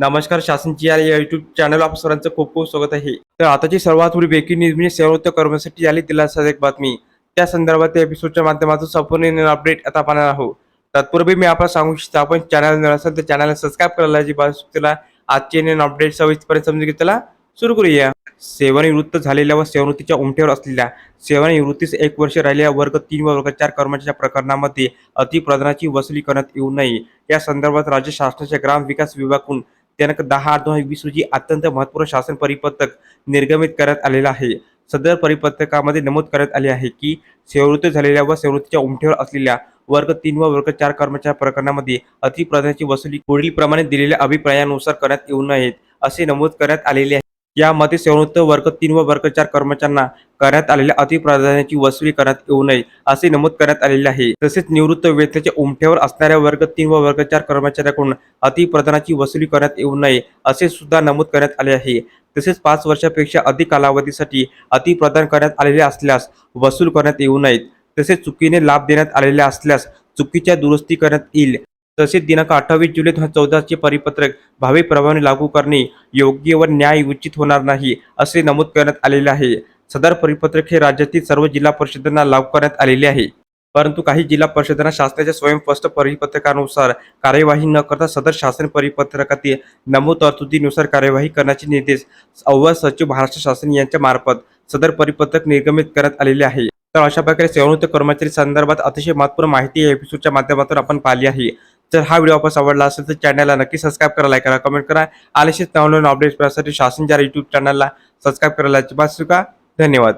नमस्कार शासनची या YouTube channel आप सर्वांचं खूप खूप स्वागत आहे. तर आताची सर्वात मोठी ब्रेकिंग न्यूज म्हणजे सेवावृत्त कर्मचारी आली दिलासा एक बातमी. त्या संदर्भात त्या एपिसोडच्या माध्यमातून संपूर्ण अपडेट आता पाहणार आहोत. तत्पूर्वी मी आपल्याला सांगू इच्छितो आपण चॅनल नसेल तर चॅनलला सबस्क्राईब करायला जी तुला आजचे नवीन अपडेट सविस्तरपणे समजून घेतला सुरू करूया. सेवानिवृत्त झालेल्या व सेवानिवृत्तीच्या उमट्यावर असलेल्या सेवानिवृत्तीस एक वर्ष राहिलेल्या वर्ग तीन व वर्ग चार कर्मचाऱ्याच्या प्रकरणामध्ये अतिप्रदानाची वसुली करण्यात येऊ नये. या संदर्भात राज्य शासनाच्या ग्राम विकास विभागाकडून दिनांक दहा आठ दोन हजार वीस रोजी अत्यंत महत्त्वपूर्ण शासन परिपत्रक निर्गमित करण्यात आलेलं आहे. सदर परिपत्रकामध्ये नमूद करण्यात आले आहे की सेवृत्त झालेल्या व सेवृत्तीच्या उमठेवर असलेल्या वर्ग तीन व वर्ग चार कर्मचाऱ्या प्रकरणामध्ये अतिप्रदानाची वसुली पुढील प्रमाणे दिलेल्या अभिप्रायानुसार करण्यात येऊ नयेत असे नमूद करण्यात आलेले आहे यामध्ये सेवृत्त वर्ग तीन व वर्ग चार कर्मचाऱ्यांना करण्यात आलेल्या अतिप्राधान्याची वसुली करण्यात येऊ नये असे नमूद करण्यात आलेले आहे. तसेच निवृत्त वेतनाच्या उमठ्यावर असणाऱ्या वर्ग तीन व वर्ग चार कर्मचाऱ्याकडून अतिप्रदानाची वसुली करण्यात येऊ नये असे सुद्धा नमूद करण्यात आले आहे. तसेच पाच वर्षापेक्षा अधिक कालावधीसाठी अतिप्रदान करण्यात आलेले असल्यास वसूल करण्यात येऊ नयेत. तसेच चुकीने लाभ देण्यात आलेले असल्यास चुकीच्या दुरुस्ती करण्यात येईल. तसेच दिनांक अठ्ठावीस जुलै दोन हजार चौदाचे परिपत्रक भावी प्रभावाने लागू करणे योग्य व न्याय उचित होणार नाही असे नमूद करण्यात आलेले आहे. सदर परिपत्रक हे राज्यातील सर्व जिल्हा परिषदांना लागू करण्यात आलेले आहे. परंतु काही जिल्हा परिषदांना शासनाच्या स्वयंस्पष्ट परिपत्रकानुसार कार्यवाही न करता सदर शासन परिपत्रकातील नमूद तरतुदीनुसार कार्यवाही करण्याचे निर्देश अव्वल सचिव महाराष्ट्र शासन यांच्या मार्फत सदर परिपत्रक निर्गमित करण्यात आलेले आहे. तर अशा प्रकारे सेवानिवृत्त कर्मचारी संदर्भात अतिशय महत्त्वपूर्ण माहिती या एपिसोडच्या माध्यमातून आपण पाहिली आहे. जर हा व्हिडिओ आपण आवडला असेल तर चॅनलला नक्की सबस्क्राईब करा लाईक करा कमेंट करा. आलेशीच नवनवीन अपडेट्स पाहण्यासाठी शासन ज्या युट्यूब चॅनलला सबस्क्राईब करायला अजिबात चुका धन्यवाद.